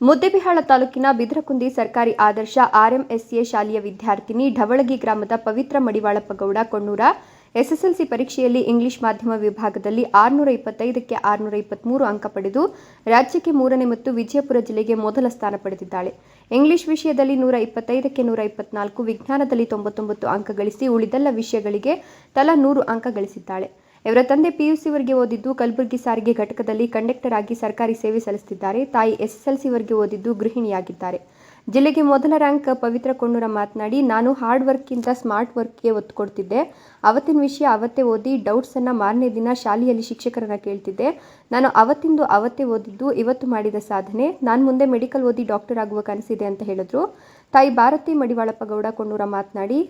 ಮುದ್ದೇಬಿಹಾಳ ತಾಲೂಕಿನ ಬಿದ್ರಕುಂದಿ ಸರ್ಕಾರಿ ಆದರ್ಶ ಆರ್ಎಂಎಸ್ಎ ಶಾಲೆಯ ವಿದ್ಯಾರ್ಥಿನಿ ಢವಳಗಿ ಗ್ರಾಮದ ಪವಿತ್ರ ಮಡಿವಾಳಪ್ಪ ಗೌಡ ಕೊಣ್ಣೂರ ಎಸ್ಎಸ್ಎಲ್ಸಿ ಪರೀಕ್ಷೆಯಲ್ಲಿ ಇಂಗ್ಲಿಷ್ ಮಾಧ್ಯಮ ವಿಭಾಗದಲ್ಲಿ ಆರುನೂರ ಇಪ್ಪತ್ತೈದಕ್ಕೆ ಆರುನೂರ ಇಪ್ಪತ್ತ್ಮೂರು ಅಂಕ ಪಡೆದು ರಾಜ್ಯಕ್ಕೆ ಮೂರನೇ ಮತ್ತು ವಿಜಯಪುರ ಜಿಲ್ಲೆಗೆ ಮೊದಲ ಸ್ಥಾನ ಪಡೆದಿದ್ದಾಳೆ. ಇಂಗ್ಲಿಷ್ ವಿಷಯದಲ್ಲಿ ನೂರ ಇಪ್ಪತ್ತೈದಕ್ಕೆ ನೂರ ಇಪ್ಪತ್ನಾಲ್ಕು, ವಿಜ್ಞಾನದಲ್ಲಿ ತೊಂಬತ್ತೊಂಬತ್ತು ಅಂಕ ಗಳಿಸಿ ಉಳಿದೆಲ್ಲ ವಿಷಯಗಳಿಗೆ ತಲಾ ನೂರು ಅಂಕ ಗಳಿಸಿದ್ದಾಳೆ. ಇವರ ತಂದೆ ಪಿಯುಸಿವರೆಗೆ ಓದಿದ್ದು ಕಲಬುರಗಿ ಸಾರಿಗೆ ಘಟಕದಲ್ಲಿ ಕಂಡಕ್ಟರ್ ಆಗಿ ಸರ್ಕಾರಿ ಸೇವೆ ಸಲ್ಲಿಸುತ್ತಿದ್ದಾರೆ. ತಾಯಿ ಎಸ್ಎಸ್ಎಲ್ಸಿವರೆಗೆ ಓದಿದ್ದು ಗೃಹಿಣಿಯಾಗಿದ್ದಾರೆ. ಜಿಲ್ಲೆಗೆ ಮೊದಲ ರ್ಯಾಂಕ್ ಪವಿತ್ರ ಕೊಂಡೂರ ಮಾತನಾಡಿ, ನಾನು ಹಾರ್ಡ್ ವರ್ಕ್ಗಿಂತ ಸ್ಮಾರ್ಟ್ ವರ್ಕ್ಗೆ ಒತ್ತು ಕೊಡ್ತಿದ್ದೆ ಅವತ್ತಿನ ವಿಷಯ ಅವತ್ತೇ ಓದಿ ಡೌಟ್ಸನ್ನು ಮಾರನೇ ದಿನ ಶಾಲೆಯಲ್ಲಿ ಶಿಕ್ಷಕರನ್ನು ಕೇಳ್ತಿದ್ದೆ. ನಾನು ಅವತ್ತಿಂದು ಅವತ್ತೇ ಓದಿದ್ದು ಇವತ್ತು ಮಾಡಿದ ಸಾಧನೆ. ನಾನು ಮುಂದೆ ಮೆಡಿಕಲ್ ಓದಿ ಡಾಕ್ಟರ್ ಆಗುವ ಕನಸಿದೆ ಅಂತ ಹೇಳಿದ್ರು. ತಾಯಿ ಭಾರತಿ ಮಡಿವಾಳಪ್ಪ ಗೌಡ ಕೊಂಡೂರ ಮಾತನಾಡಿ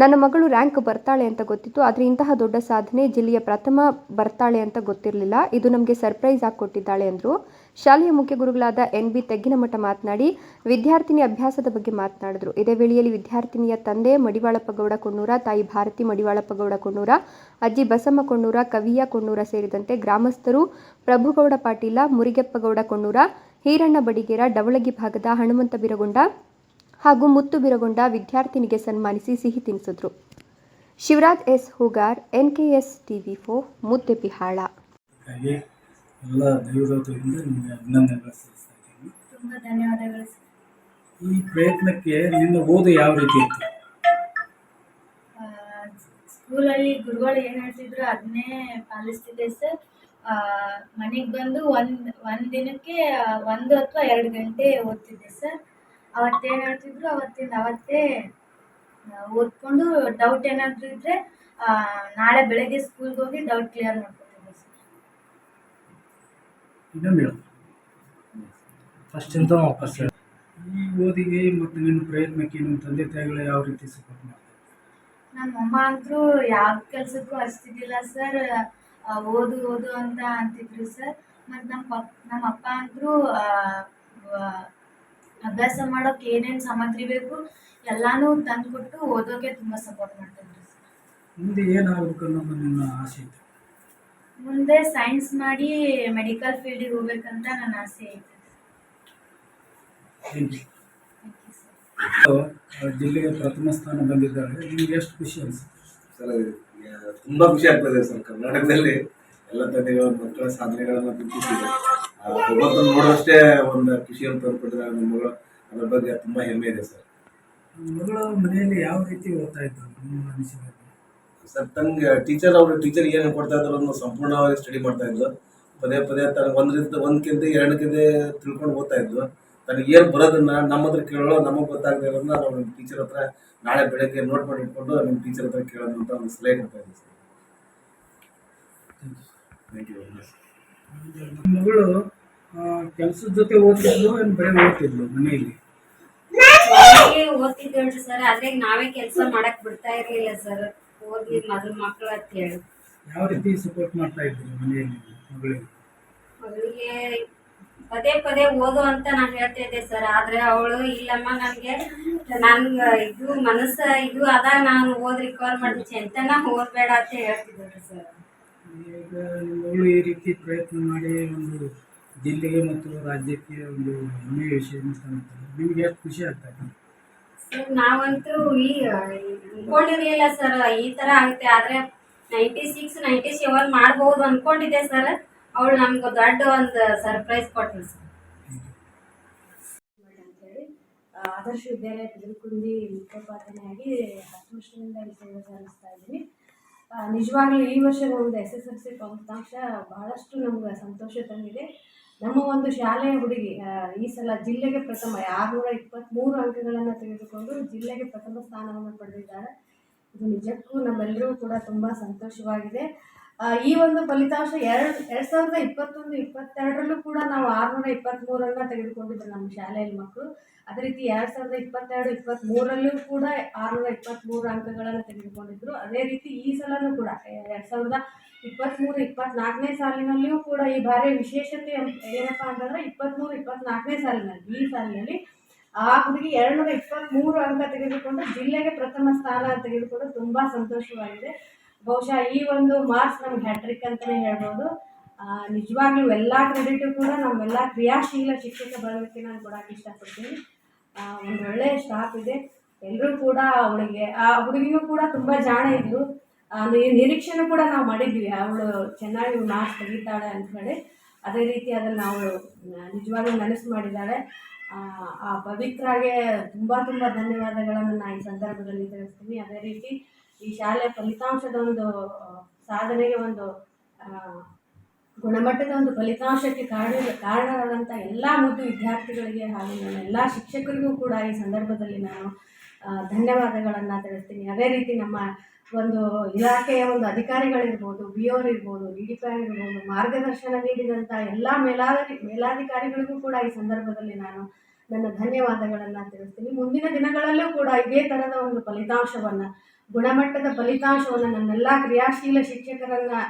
ನನ್ನ ಮಗಳು ರ್ಯಾಂಕ್ ಬರ್ತಾಳೆ ಅಂತ ಗೊತ್ತಿತ್ತು, ಆದರೆ ಇಂತಹ ದೊಡ್ಡ ಸಾಧನೆ ಜಿಲ್ಲೆಯ ಪ್ರಥಮ ಬರ್ತಾಳೆ ಅಂತ ಗೊತ್ತಿರಲಿಲ್ಲ. ಇದು ನಮಗೆ ಸರ್ಪ್ರೈಸ್ ಆಗಿ ಕೊಟ್ಟಿದ್ದಾಳೆ ಅಂದರು. ಶಾಲೆಯ ಮುಖ್ಯ ಗುರುಗಳಾದ ಎನ್ ಬಿ ತೆಗ್ಗಿನಮಠ ಮಾತನಾಡಿ, ವಿದ್ಯಾರ್ಥಿನಿ ಅಭ್ಯಾಸದ ಬಗ್ಗೆ ಮಾತನಾಡಿದರು. ಇದೇ ವೇಳೆಯಲ್ಲಿ ವಿದ್ಯಾರ್ಥಿನಿಯ ತಂದೆ ಮಡಿವಾಳಪ್ಪ ಗೌಡ ಕೊಣ್ಣೂರ, ತಾಯಿ ಭಾರತಿ ಮಡಿವಾಳಪ್ಪ ಗೌಡ ಕೊಣ್ಣೂರ, ಅಜ್ಜಿ ಬಸಮ್ಮ ಕೊಣ್ಣೂರ, ಕವಿಯ ಕೊಣ್ಣೂರ ಸೇರಿದಂತೆ ಗ್ರಾಮಸ್ಥರು ಪ್ರಭುಗೌಡ ಪಾಟೀಲ, ಮುರಿಗೆಪ್ಪಗೌಡ ಕೊಣ್ಣೂರ, ಹೀರಣ್ಣ ಬಡಿಗೇರ, ಡವಳಗಿ ಭಾಗದ ಹನುಮಂತ ಬಿರಗೊಂಡ ಹಾಗೂ ಮುತ್ತು ಬಿರಗೊಂಡ ವಿದ್ಯಾರ್ಥಿನಿಗೆ ಸನ್ಮಾನಿಸಿ ಸಿಹಿ ತಿನ್ನಿಸಿದ್ರು Shivaraj S. Hoogar NKS TV ಫೋ ಮುದ್ದೆಬಿಹಾಳ ವಿ ಎಲ್ಲ ನಿಮಗೆ ಅಭಿನಂದನೆಗಳು ಸಲ್ಲಿಸ್ತಾ ಇದ್ದೀನಿ. ತುಂಬ ಧನ್ಯವಾದಗಳು ಈ ಪ್ರಯತ್ನಕ್ಕೆ ನಿನ್ನ ಓದು ಯಾವ ರೀತಿ ಇತ್ತು ಸ್ಕೂಲಲ್ಲಿ ಗುರುಗಳು ಏನು ಹೇಳ್ತಿದ್ರು ಅದನ್ನೇ ಪಾಲಿಸ್ತಿದ್ದೆ ಸರ್. ಮನೆಗೆ ಬಂದು ಒಂದು ಒಂದು ದಿನಕ್ಕೆ ಒಂದು ಅಥವಾ ಎರಡು ಗಂಟೆ ಓದ್ತಿದ್ದೆ ಸರ್. ಅವತ್ತೇನು ಹೇಳ್ತಿದ್ರು? ಅವತ್ತಿಂದ ಅವತ್ತೇ ಓದ್ಕೊಂಡು ಡೌಟ್ ಏನಾದರೂ ಇದ್ದರೆ ನಾಳೆ ಬೆಳಗ್ಗೆ ಸ್ಕೂಲ್ಗೆ ಹೋಗಿ ಡೌಟ್ ಕ್ಲಿಯರ್ ಮಾಡ್ಕೊತೀನಿ ಸರ್ ಇನ್ನೊಮ್ಮೆ ಹೇಳು. ಫಸ್ಟಿಂದ ವಾಪಸ್ ಹೇಳು. ಈ ಓದಿಗೆ ಮತ್ತು ನಿನ್ನ ಪ್ರಯತ್ನಕ್ಕೆ ನಿಮ್ಮ ತಂದೆ ತಾಯಿಗಳು ಯಾವ ರೀತಿ ಸಪೋರ್ಟ್ ಮಾಡ್ತಾರೆ? ನಮ್ಮ ಅಮ್ಮ ಅಂತೂ ಯಾವ ಕೆಲಸಕ್ಕೂ ಹಚ್ತಿದ್ದಿಲ್ಲ ಸರ್ ಓದು ಓದು ಅಂತ ಅಂತಿದ್ರು ಸರ್ ಮತ್ತು ನಮ್ಮ ಪಪ್ ನಮ್ಮ ಅಪ್ಪ ಅಂತೂ ಅಭ್ಯಾಸ ಮಾಡೋಕೆ ಏನೇನು ಸಾಮಗ್ರಿ ಬೇಕು ಎಲ್ಲಾನು ತಂದುಕೊಟ್ಟು ಓದೋಕೆ ತುಂಬ ಸಪೋರ್ಟ್ ಮಾಡ್ತಿದ್ರು ಸರ್. ಮುಂದೆ ಏನಾಗಬೇಕು ನಿನ್ನ ಆಸೆ ಇತ್ತು ಮುಂದೆ ಸೈನ್ಸ್ ಮಾಡಿ ಮೆಡಿಕಲ್ ಫೀಲ್ಡಿಗೆ ಹೋಗ್ಬೇಕಂತ ನನ್ನ ಆಸೆ ಐತೆ ಜಿಲ್ಲೆಗೆ ಪ್ರಥಮ ಸ್ಥಾನ ಬಂದಿದ್ದಾರೆ. ನಿಮ್ಗೆ ಎಷ್ಟು ಖುಷಿ ಅನಿಸುತ್ತೆ? ಸರ್ ತುಂಬಾ ಖುಷಿ ಆಗ್ತದೆ ಸರ್ ಕರ್ನಾಟಕದಲ್ಲಿ. ಎಲ್ಲ ತಂದೆಗಳ ಮಕ್ಕಳ ಸಾಧನೆಗಳನ್ನ ಗುರುತಿಸಿದೆ. ಭಗವಂತನ ನೋಡೋಷ್ಟೇ ಒಂದು ಖುಷಿಯನ್ನು ತಂದುಕೊಟ್ಟಿದ್ದಾರೆ ನಮ್ಮ ಮಗಳು. ಅದ್ರ ಬಗ್ಗೆ ತುಂಬಾ ಹೆಮ್ಮೆ ಇದೆ ಸರ್. ಮಗಳು ಮನೆಯಲ್ಲಿ ಯಾವ ರೀತಿ ಓದ್ತಾ ಇದ್ದು ನಿಮ್ಮ ಅನಿಸಿಕೆ ಸರ್ ತಂಗೆ ಟೀಚರ್ ಅವರು ಟೀಚರ್ ಏನು ಕೊಡ್ತಾ ಇದ್ರು ಅನ್ನೋ ಸಂಪೂರ್ಣವಾಗಿ ಸ್ಟಡಿ ಮಾಡ್ತಾ ಇದ್ರು ಪದೇ ಪದೇ ತನಗೆ ಒಂದರಿಂದ ಒಂದಕ್ಕಿಂತ ಎರಡಕ್ಕಿಂತ ತಿಳ್ಕೊಂಡು ಓದ್ತಾ ಇದ್ಲು. ತನಗೆ ಏನು ಬರೋದನ್ನ ನಮ್ಮ ಹತ್ರ ಕೇಳೋ ನಮಗೆ ಗೊತ್ತಾಗದೇ ಇರೋದನ್ನ ನಾವು ನಮ್ಮ ಟೀಚರ್ ಹತ್ರ ನಾಳೆ ಬೆಳಗ್ಗೆ ನೋಟ್ ಮಾಡಿ ಇಟ್ಕೊಂಡು ನಿಮ್ಮ ಟೀಚರ್ ಹತ್ರ ಕೇಳೋದು ಅಂತ ಒಂದು ಸಲಹೆ ಕೊಡ್ತಾ ಇದ್ದೆ ಸರ್. ಮಗಳು ಕೆಲಸದ ಜೊತೆ ಓದ್ತಿದ್ಲು ಏನು ಬರೀ ಓದ್ತಿದ್ಲು ಮನೆಯಲ್ಲಿ? ಓದ್ತಿದ್ದೇಳ್ರಿ ಸರ್ ಆದ್ರೆ ನಾವೇ ಕೆಲಸ ಮಾಡಕ್ ಬಿಡ್ತಾ ಇರ್ಲಿಲ್ಲ ಸರ್. ಓದಿ ಮೊದಲು ಮಕ್ಳು ಅಂತ ಹೇಳಿ. ಯಾವ ರೀತಿ ಸಪೋರ್ಟ್ ಮಾಡ್ತಾ ಇದ್ರು ಮನೆಯಲ್ಲಿ ಮಗಳಿಗೆ? ಮಗಳಿಗೆ ಪದೇ ಪದೇ ಓದು ಅಂತ ನಾನು ಹೇಳ್ತಾ ಇದ್ದೆ ಸರ್ ಆದ್ರೆ ಅವಳು ಇಲ್ಲಮ್ಮ ನನಗೆ ನನ್ಗ ಇದು ಮನಸ್ಸ ಇದು ಅದ ನಾನು ಓದ್ ರಿಕವರ್ ಮಾಡಿ ಚೆಂತನ ಓದ್ಬೇಡ ಅಂತ ಹೇಳ್ತಿದ್ರು ಸರ್. ಈಗ ನಿಮ್ಮ ಈ ರೀತಿ ಪ್ರಯತ್ನ ಮಾಡಿ ಒಂದು ಜಿಲ್ಲೆಗೆ ಮತ್ತು ರಾಜ್ಯಕ್ಕೆ ಒಂದು ಹೆಮ್ಮೆಯ ವಿಷಯ ನಿಮ್ಗೆ ಎಷ್ಟು ಖುಷಿ ಆಗ್ತಾ ಸರ್ ನಾವಂತೂ ಈ ಅನ್ಕೊಂಡಿರ್ಲಿಲ್ಲ ಸರ್ ಈ ತರ ಆಗುತ್ತೆ. ಆದ್ರೆ ನೈಂಟಿ ಸಿಕ್ಸ್ ನೈಂಟಿ ಸೆವೆನ್ ಮಾಡ್ಬೋದು ಅನ್ಕೊಂಡಿದ್ದೆ ಸರ್. ಅವಳು ನಮ್ಗೆ ದೊಡ್ಡ ಒಂದು ಸರ್ಪ್ರೈಸ್ ಕೊಟ್ಟಳು ಸರ್. ಅಂತೇಳಿ ಆದರ್ಶ ವಿದ್ಯಾಲಯ ಬಿದಿರುಕುಂದಿ ಮುಖ್ಯೋಪಾಧ್ಯಾಯನಾಗಿ ಹತ್ತು ವರ್ಷದಿಂದ ಇಲ್ಲಿ ಸೇವೆ ಸಲ್ಲಿಸ್ತಾ ಇದ್ದೀನಿ. ನಿಜವಾಗ್ಲೂ ಈ ವರ್ಷ ಒಂದು ಎಸ್ ಎಸ್ ಎಲ್ ಸಿ ಫಲಿತಾಂಶ ಬಹಳಷ್ಟು ನಮ್ಗೆ ಸಂತೋಷ ತಂದಿದೆ. ನಮ್ಮ ಒಂದು ಶಾಲೆಯ ಹುಡುಗಿ ಈ ಸಲ ಜಿಲ್ಲೆಗೆ ಪ್ರಥಮ, ಆರುನೂರ ಇಪ್ಪತ್ತ್ಮೂರು ಅಂಕಗಳನ್ನು ತೆಗೆದುಕೊಂಡು ಜಿಲ್ಲೆಗೆ ಪ್ರಥಮ ಸ್ಥಾನವನ್ನು ಪಡೆದಿದ್ದಾರೆ. ಇದು ನಿಜಕ್ಕೂ ನಮ್ಮೆಲ್ಲರಿಗೂ ಕೂಡ ತುಂಬ ಸಂತೋಷವಾಗಿದೆ. ಈ ಒಂದು ಫಲಿತಾಂಶ ಎರಡು ಎರಡು ಸಾವಿರದ ಇಪ್ಪತ್ತೊಂದು, ಇಪ್ಪತ್ತೆರಡರಲ್ಲೂ ಕೂಡ ನಾವು ಆರುನೂರ ಇಪ್ಪತ್ತ್ಮೂರನ್ನು ತೆಗೆದುಕೊಂಡಿದ್ರು ನಮ್ಮ ಶಾಲೆಯಲ್ಲಿ ಮಕ್ಕಳು. ಅದೇ ರೀತಿ ಎರಡು ಸಾವಿರದ ಇಪ್ಪತ್ತೆರಡು ಇಪ್ಪತ್ತ್ಮೂರಲ್ಲೂ ಕೂಡ ಆರುನೂರ ಇಪ್ಪತ್ತ್ಮೂರು ಅಂಕಗಳನ್ನು ತೆಗೆದುಕೊಂಡಿದ್ರು. ಅದೇ ರೀತಿ ಈ ಸಲನೂ ಕೂಡ ಎರಡು ಸಾವಿರದ ಇಪ್ಪತ್ತ್ಮೂರು ಇಪ್ಪತ್ತ್ನಾಲ್ಕನೇ ಸಾಲಿನಲ್ಲಿಯೂ ಕೂಡ ಈ ಬಾರಿ ವಿಶೇಷತೆ ಏನಪ್ಪ ಅಂತಂದರೆ ಇಪ್ಪತ್ತ್ಮೂರು ಇಪ್ಪತ್ತ್ನಾಲ್ಕನೇ ಸಾಲಿನಲ್ಲಿ, ಈ ಸಾಲಿನಲ್ಲಿ ಆ ಹುಡುಗಿ ಎರಡುನೂರ ಇಪ್ಪತ್ತ್ಮೂರು ಅಂಕ ತೆಗೆದುಕೊಂಡು ಜಿಲ್ಲೆಗೆ ಪ್ರಥಮ ಸ್ಥಾನ ತೆಗೆದುಕೊಂಡು ತುಂಬ ಸಂತೋಷವಾಗಿದೆ. ಬಹುಶಃ ಈ ಒಂದು ಮಾರ್ಕ್ಸ್ ನಮ್ಗೆ ಹ್ಯಾಟ್ರಿಕ್ ಅಂತಲೇ ಹೇಳ್ಬೋದು. ನಿಜವಾಗ್ಲೂ ಎಲ್ಲ ಕ್ರೆಡಿಟು ಕೂಡ ನಮ್ಮೆಲ್ಲ ಕ್ರಿಯಾಶೀಲ ಶಿಕ್ಷಕ ಬಳಗಕ್ಕೆ ನಾನು ಕೊಡೋಕೆ ಇಷ್ಟಪಡ್ತೀನಿ. ಒಂದು ಒಳ್ಳೆಯ ಸ್ಟಾಫ್ ಇದೆ. ಎಲ್ಲರೂ ಕೂಡ ಅವಳಿಗೆ ಆ ಹುಡುಗಿನೂ ಕೂಡ ತುಂಬ ಜಾಣ ಇದ್ಲು ನಿರೀಕ್ಷೆನೂ ಕೂಡ ನಾವು ಮಾಡಿದ್ವಿ. ಅವಳು ಚೆನ್ನಾಗಿ ಮಾರ್ಕ್ಸ್ ತೆಗಿತಾಳೆ ಹೇಳಿ. ಅದೇ ರೀತಿ ಅದನ್ನು ಅವಳು ನಿಜವಾಗ್ಲೂ ನನಸು ಮಾಡಿದ್ದಾಳೆ ಆ ಪವಿತ್ರಾಗೆ ತುಂಬ ತುಂಬ ಧನ್ಯವಾದಗಳನ್ನು ನಾನು ಈ ಸಂದರ್ಭದಲ್ಲಿ ತಿಳಿಸ್ತೀನಿ. ಅದೇ ರೀತಿ ಈ ಶಾಲೆಯ ಫಲಿತಾಂಶದ ಒಂದು ಸಾಧನೆಗೆ ಒಂದು ಗುಣಮಟ್ಟದ ಒಂದು ಫಲಿತಾಂಶಕ್ಕೆ ಕಾರಣ, ಕಾರಣರಾದಂಥ ಎಲ್ಲ ಮುದ್ದು ವಿದ್ಯಾರ್ಥಿಗಳಿಗೆ ಹಾಗೂ ನನ್ನ ಎಲ್ಲ ಶಿಕ್ಷಕರಿಗೂ ಕೂಡ ಈ ಸಂದರ್ಭದಲ್ಲಿ ನಾನು ಧನ್ಯವಾದಗಳನ್ನು ತಿಳಿಸ್ತೀನಿ. ಅದೇ ರೀತಿ ನಮ್ಮ ಒಂದು ಇಲಾಖೆಯ ಒಂದು ಅಧಿಕಾರಿಗಳಿರ್ಬೋದು ಬಿ ಓರ್ ಇರ್ಬೋದು, ಡಿ ಡಿ ಪಿ ಇರ್ಬೋದು, ಮಾರ್ಗದರ್ಶನ ನೀಡಿದಂಥ ಎಲ್ಲ ಮೇಲಾಧಿ ಮೇಲಾಧಿಕಾರಿಗಳಿಗೂ ಕೂಡ ಈ ಸಂದರ್ಭದಲ್ಲಿ ನಾನು ನನ್ನ ಧನ್ಯವಾದಗಳನ್ನು ತಿಳಿಸ್ತೀನಿ. ಮುಂದಿನ ದಿನಗಳಲ್ಲೂ ಕೂಡ ಇದೇ ಥರದ ಒಂದು ಫಲಿತಾಂಶವನ್ನು ಗುಣಮಟ್ಟದ ಫಲಿತಾಂಶವನ್ನು ನನ್ನೆಲ್ಲ ಕ್ರಿಯಾಶೀಲ ಶಿಕ್ಷಕರನ್ನು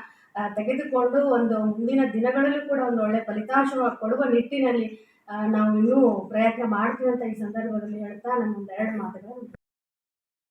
ತೆಗೆದುಕೊಂಡು ಒಂದು ಮುಂದಿನ ದಿನಗಳಲ್ಲೂ ಕೂಡ ಒಂದು ಒಳ್ಳೆಯ ಫಲಿತಾಂಶ ಕೊಡುವ ನಿಟ್ಟಿನಲ್ಲಿ ನಾವು ಇನ್ನೂ ಪ್ರಯತ್ನ ಮಾಡ್ತೀವಿ ಅಂತ ಈ ಸಂದರ್ಭದಲ್ಲಿ ಹೇಳ್ತಾ ನನ್ನ ಒಂದೆರಡು ಮಾತುಗಳು